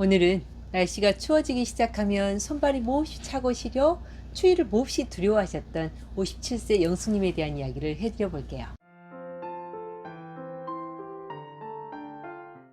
오늘은 날씨가 추워지기 시작하면 손발이 몹시 차고 시려 추위를 몹시 두려워하셨던 57세 영수님에 대한 이야기를 해드려 볼게요.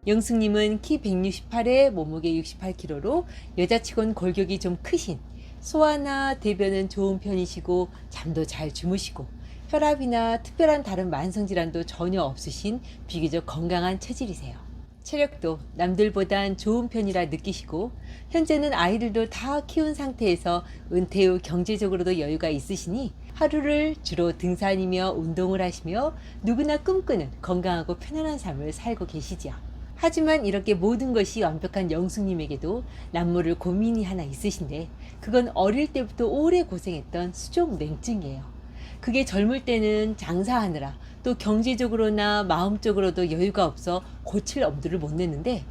영숙님은 키 168에 몸무게 68kg로 여자치곤 골격이 좀 크신 소화나 대변은 좋은 편이시고 잠도 잘 주무시고 혈압이나 특별한 다른 만성질환도 전혀 없으신 비교적 건강한 체질이세요. 체력도 남들보단 좋은 편이라 느끼시고 현재는 아이들도 다 키운 상태에서 은퇴 후 경제적으로도 여유가 있으시니 하루를 주로 등산이며 운동을 하시며 누구나 꿈꾸는 건강하고 편안한 삶을 살고 계시지요. 하지만 이렇게 모든 것이 완벽한 영숙님에게도 남모를 고민이 하나 있으신데 그건 어릴 때부터 오래 고생했던 수족 냉증이에요. 그게 젊을 때는 장사하느라 또 경제적으로나 마음적으로도 여유가 없어 고칠 엄두를 못 냈는데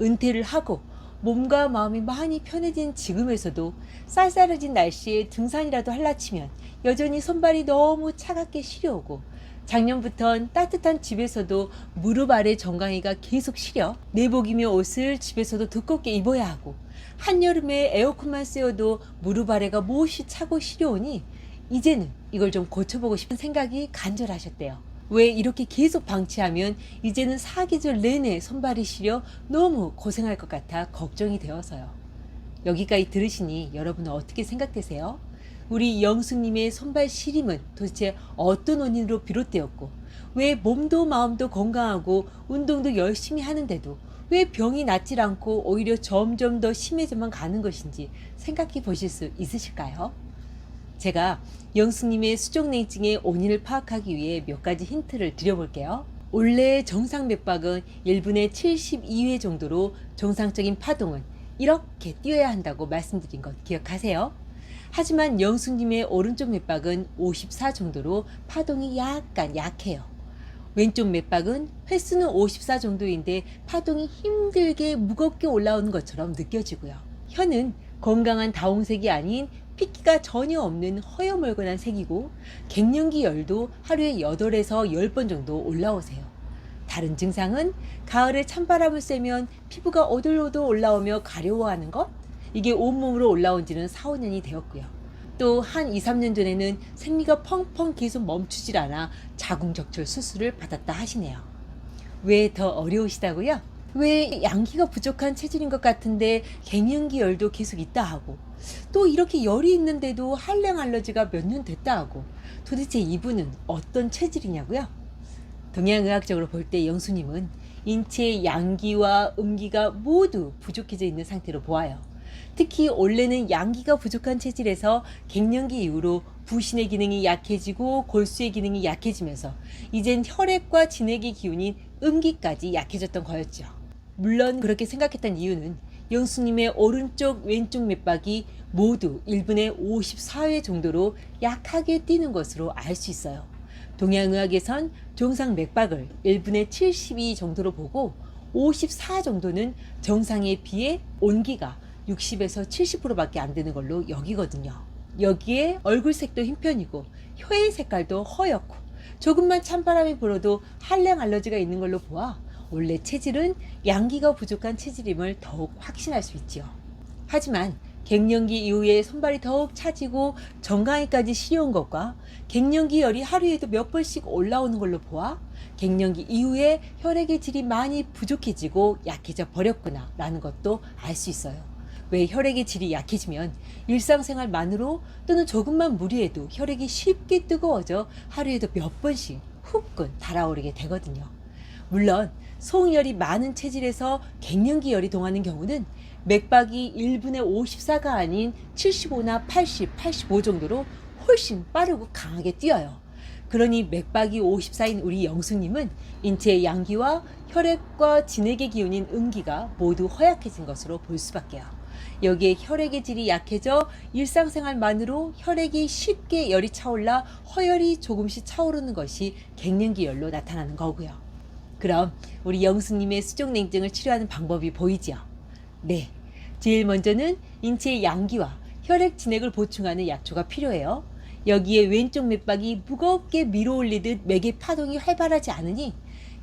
은퇴를 하고 몸과 마음이 많이 편해진 지금에서도 쌀쌀해진 날씨에 등산이라도 할라치면 여전히 손발이 너무 차갑게 시려오고 작년부턴 따뜻한 집에서도 무릎 아래 정강이가 계속 시려 내복이며 옷을 집에서도 두껍게 입어야 하고 한여름에 에어컨만 쐬어도 무릎 아래가 몹시 차고 시려오니 이제는 이걸 좀 고쳐보고 싶은 생각이 간절하셨대요. 왜 이렇게 계속 방치하면 이제는 사계절 내내 손발이 시려 너무 고생할 것 같아 걱정이 되어서요. 여기까지 들으시니 여러분은 어떻게 생각되세요? 우리 영숙님의 손발 시림은 도대체 어떤 원인으로 비롯되었고, 왜 몸도 마음도 건강하고 운동도 열심히 하는데도 왜 병이 낫질 않고 오히려 점점 더 심해져만 가는 것인지 생각해 보실 수 있으실까요? 제가 영숙님의 수족냉증의 원인을 파악하기 위해 몇 가지 힌트를 드려볼게요. 원래 정상 맥박은 1분에 72회 정도로 정상적인 파동은 이렇게 뛰어야 한다고 말씀드린 것 기억하세요? 하지만 영숙님의 오른쪽 맥박은 54 정도로 파동이 약간 약해요. 왼쪽 맥박은 횟수는 54 정도인데 파동이 힘들게 무겁게 올라오는 것처럼 느껴지고요. 혀는 건강한 다홍색이 아닌 핏기가 전혀 없는 허여멀건한 색이고 갱년기 열도 하루에 8에서 10번 정도 올라오세요. 다른 증상은 가을에 찬바람을 쐬면 피부가 오돌오돌 올라오며 가려워하는 것? 이게 온몸으로 올라온 지는 4, 5년이 되었고요. 또 한 2, 3년 전에는 생리가 펑펑 계속 멈추질 않아 자궁적출 수술을 받았다 하시네요. 왜 더 어려우시다고요? 왜 양기가 부족한 체질인 것 같은데 갱년기 열도 계속 있다 하고 또 이렇게 열이 있는데도 한량 알러지가 몇 년 됐다 하고 도대체 이분은 어떤 체질이냐고요? 동양의학적으로 볼 때 영수님은 인체의 양기와 음기가 모두 부족해져 있는 상태로 보아요. 특히 원래는 양기가 부족한 체질에서 갱년기 이후로 부신의 기능이 약해지고 골수의 기능이 약해지면서 이젠 혈액과 진액의 기운인 음기까지 약해졌던 거였죠. 물론 그렇게 생각했던 이유는 영수님의 오른쪽 왼쪽 맥박이 모두 1분에 54회 정도로 약하게 뛰는 것으로 알 수 있어요. 동양의학에선 정상 맥박을 1분에 72 정도로 보고 54 정도는 정상에 비해 온기가 60에서 70%밖에 안 되는 걸로 여기거든요. 여기에 얼굴색도 흰편이고 혀의 색깔도 허옇고 조금만 찬바람이 불어도 한량 알러지가 있는 걸로 보아 원래 체질은 양기가 부족한 체질임을 더욱 확신할 수 있지요. 하지만 갱년기 이후에 손발이 더욱 차지고 정강이까지 시려운 것과 갱년기 열이 하루에도 몇 번씩 올라오는 걸로 보아 갱년기 이후에 혈액의 질이 많이 부족해지고 약해져 버렸구나 라는 것도 알 수 있어요. 왜 혈액의 질이 약해지면 일상생활만으로 또는 조금만 무리해도 혈액이 쉽게 뜨거워져 하루에도 몇 번씩 후끈 달아오르게 되거든요. 물론 송열이 많은 체질에서 갱년기 열이 동하는 경우는 맥박이 1분에 54가 아닌 75나 80, 85 정도로 훨씬 빠르고 강하게 뛰어요. 그러니 맥박이 54인 우리 영수님은 인체의 양기와 혈액과 진액의 기운인 음기가 모두 허약해진 것으로 볼 수밖에요. 여기에 혈액의 질이 약해져 일상생활만으로 혈액이 쉽게 열이 차올라 허열이 조금씩 차오르는 것이 갱년기 열로 나타나는 거고요. 그럼 우리 영수님의 수족냉증을 치료하는 방법이 보이지요? 네. 제일 먼저는 인체의 양기와 혈액 진액을 보충하는 약초가 필요해요. 여기에 왼쪽 맥박이 무겁게 밀어 올리듯 맥의 파동이 활발하지 않으니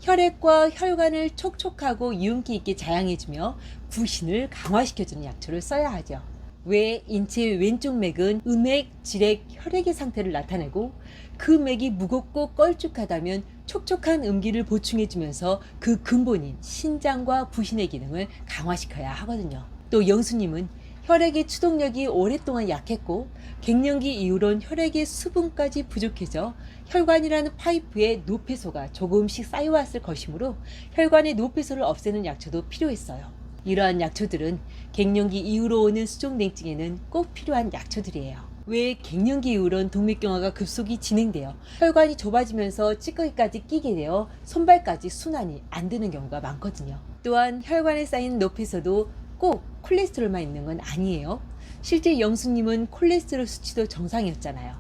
혈액과 혈관을 촉촉하고 유용기 있게 자양해주며 부신을 강화시켜주는 약초를 써야 하죠. 왜 인체 왼쪽 맥은 음액, 질액, 혈액의 상태를 나타내고 그 맥이 무겁고 껄쭉하다면 촉촉한 음기를 보충해주면서 그 근본인 신장과 부신의 기능을 강화시켜야 하거든요. 또 영수님은 혈액의 추동력이 오랫동안 약했고 갱년기 이후론 혈액의 수분까지 부족해져 혈관이라는 파이프에 노폐소가 조금씩 쌓여왔을 것이므로 혈관의 노폐소를 없애는 약초도 필요했어요. 이러한 약초들은 갱년기 이후로 오는 수족냉증에는 꼭 필요한 약초들이에요. 왜 갱년기 이후론 동맥경화가 급속히 진행되어 혈관이 좁아지면서 찌꺼기까지 끼게 되어 손발까지 순환이 안 되는 경우가 많거든요. 또한 혈관에 쌓인 노폐소도 꼭 콜레스테롤만 있는 건 아니에요. 실제 영수님은 콜레스테롤 수치도 정상이었잖아요.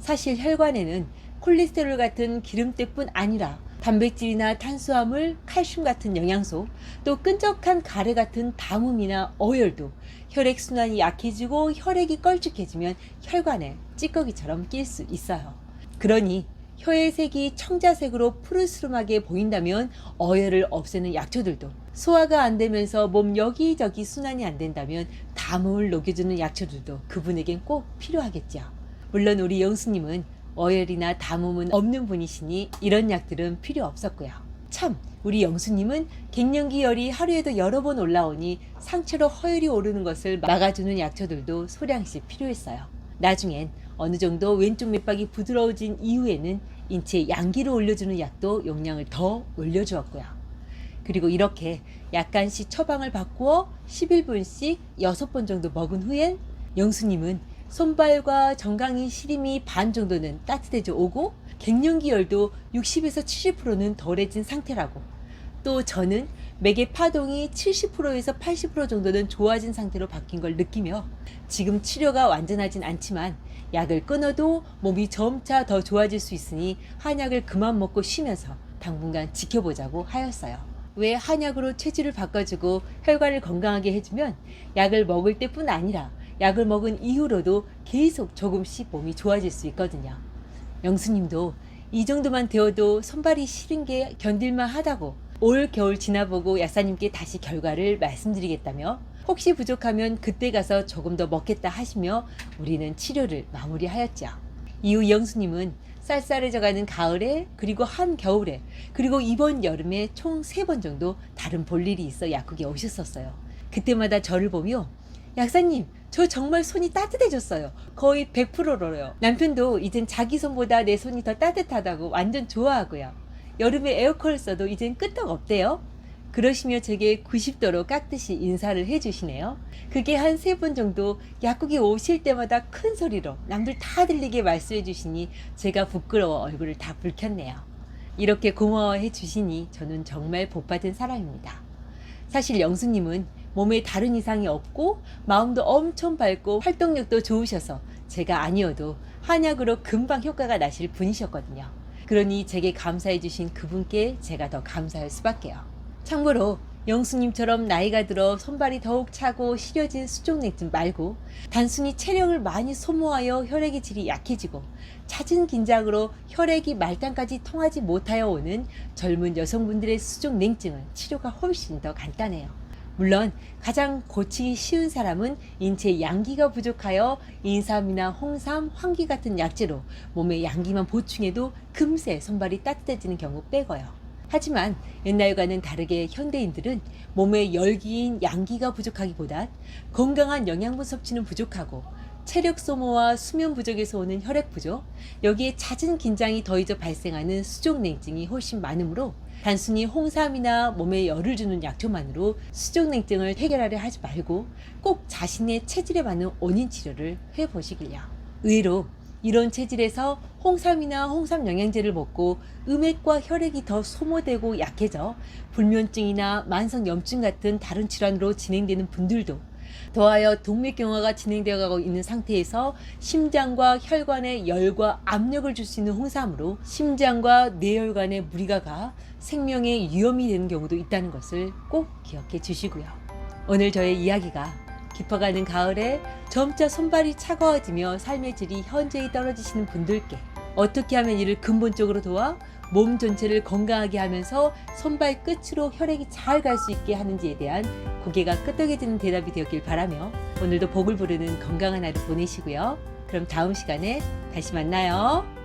사실 혈관에는 콜레스테롤 같은 기름때뿐 아니라 단백질이나 탄수화물, 칼슘 같은 영양소, 또 끈적한 가래 같은 담음이나 어혈도 혈액 순환이 약해지고 혈액이 걸쭉해지면 혈관에 찌꺼기처럼 낄 수 있어요. 그러니 혀의 색이 청자색으로 푸르스름하게 보인다면 어혈을 없애는 약초들도 소화가 안 되면서 몸 여기저기 순환이 안 된다면 담음을 녹여주는 약초들도 그분에겐 꼭 필요하겠죠. 물론 우리 영수님은 어혈이나 담음은 없는 분이시니 이런 약들은 필요 없었고요. 참, 우리 영수님은 갱년기 열이 하루에도 여러 번 올라오니 상체로 허혈이 오르는 것을 막아주는 약초들도 소량씩 필요했어요. 나중엔 어느 정도 왼쪽 맥박이 부드러워진 이후에는 인체 양기를 올려주는 약도 용량을 더 올려주었고요. 그리고 이렇게 약간씩 처방을 바꾸어 11분씩 6번 정도 먹은 후엔 영수님은 손발과 정강이 시림이 반 정도는 따뜻해져 오고 갱년기 열도 60에서 70%는 덜해진 상태라고 또 저는 맥의 파동이 70%에서 80% 정도는 좋아진 상태로 바뀐 걸 느끼며 지금 치료가 완전하진 않지만 약을 끊어도 몸이 점차 더 좋아질 수 있으니 한약을 그만 먹고 쉬면서 당분간 지켜보자고 하였어요. 왜 한약으로 체질을 바꿔주고 혈관을 건강하게 해주면 약을 먹을 때뿐 아니라 약을 먹은 이후로도 계속 조금씩 몸이 좋아질 수 있거든요. 영수님도 이 정도만 되어도 손발이 시린 게 견딜만 하다고 올 겨울 지나보고 약사님께 다시 결과를 말씀드리겠다며 혹시 부족하면 그때 가서 조금 더 먹겠다 하시며 우리는 치료를 마무리하였죠. 이후 영수님은 쌀쌀해져가는 가을에 그리고 한 겨울에 그리고 이번 여름에 총 세 번 정도 다른 볼일이 있어 약국에 오셨었어요. 그때마다 저를 보며 약사님 저 정말 손이 따뜻해졌어요. 거의 100%로요. 남편도 이젠 자기 손보다 내 손이 더 따뜻하다고 완전 좋아하고요. 여름에 에어컨을 써도 이젠 끄떡 없대요. 그러시며 제게 90도로 깎듯이 인사를 해주시네요. 그게 한 세 번 정도 약국에 오실 때마다 큰 소리로 남들 다 들리게 말씀해 주시니 제가 부끄러워 얼굴을 다 붉혔네요. 이렇게 고마워해 주시니 저는 정말 복받은 사람입니다. 사실 영수님은 몸에 다른 이상이 없고 마음도 엄청 밝고 활동력도 좋으셔서 제가 아니어도 한약으로 금방 효과가 나실 분이셨거든요. 그러니 제게 감사해 주신 그분께 제가 더 감사할 수밖에요. 참고로 영수님처럼 나이가 들어 손발이 더욱 차고 시려진 수족냉증 말고 단순히 체력을 많이 소모하여 혈액의 질이 약해지고 잦은 긴장으로 혈액이 말단까지 통하지 못하여 오는 젊은 여성분들의 수족냉증은 치료가 훨씬 더 간단해요. 물론 가장 고치기 쉬운 사람은 인체 양기가 부족하여 인삼이나 홍삼, 황기 같은 약재로 몸에 양기만 보충해도 금세 손발이 따뜻해지는 경우 빼고요. 하지만 옛날과는 다르게 현대인들은 몸에 열기인 양기가 부족하기보단 건강한 영양분 섭취는 부족하고 체력 소모와 수면 부족에서 오는 혈액 부족, 여기에 잦은 긴장이 더해져 발생하는 수족냉증이 훨씬 많으므로 단순히 홍삼이나 몸에 열을 주는 약초만으로 수족냉증을 해결하려 하지 말고 꼭 자신의 체질에 맞는 원인 치료를 해보시길요. 의외로 이런 체질에서 홍삼이나 홍삼 영양제를 먹고 음액과 혈액이 더 소모되고 약해져 불면증이나 만성 염증 같은 다른 질환으로 진행되는 분들도 더하여 동맥경화가 진행되어 가고 있는 상태에서 심장과 혈관에 열과 압력을 줄 수 있는 홍삼으로 심장과 뇌혈관에 무리가 가 생명에 위험이 되는 경우도 있다는 것을 꼭 기억해 주시고요. 오늘 저의 이야기가 깊어가는 가을에 점차 손발이 차가워지며 삶의 질이 현저히 떨어지시는 분들께 어떻게 하면 이를 근본적으로 도와 몸 전체를 건강하게 하면서 손발 끝으로 혈액이 잘 갈 수 있게 하는지에 대한 고개가 끄덕여지는 대답이 되었길 바라며 오늘도 복을 부르는 건강한 하루 보내시고요. 그럼 다음 시간에 다시 만나요.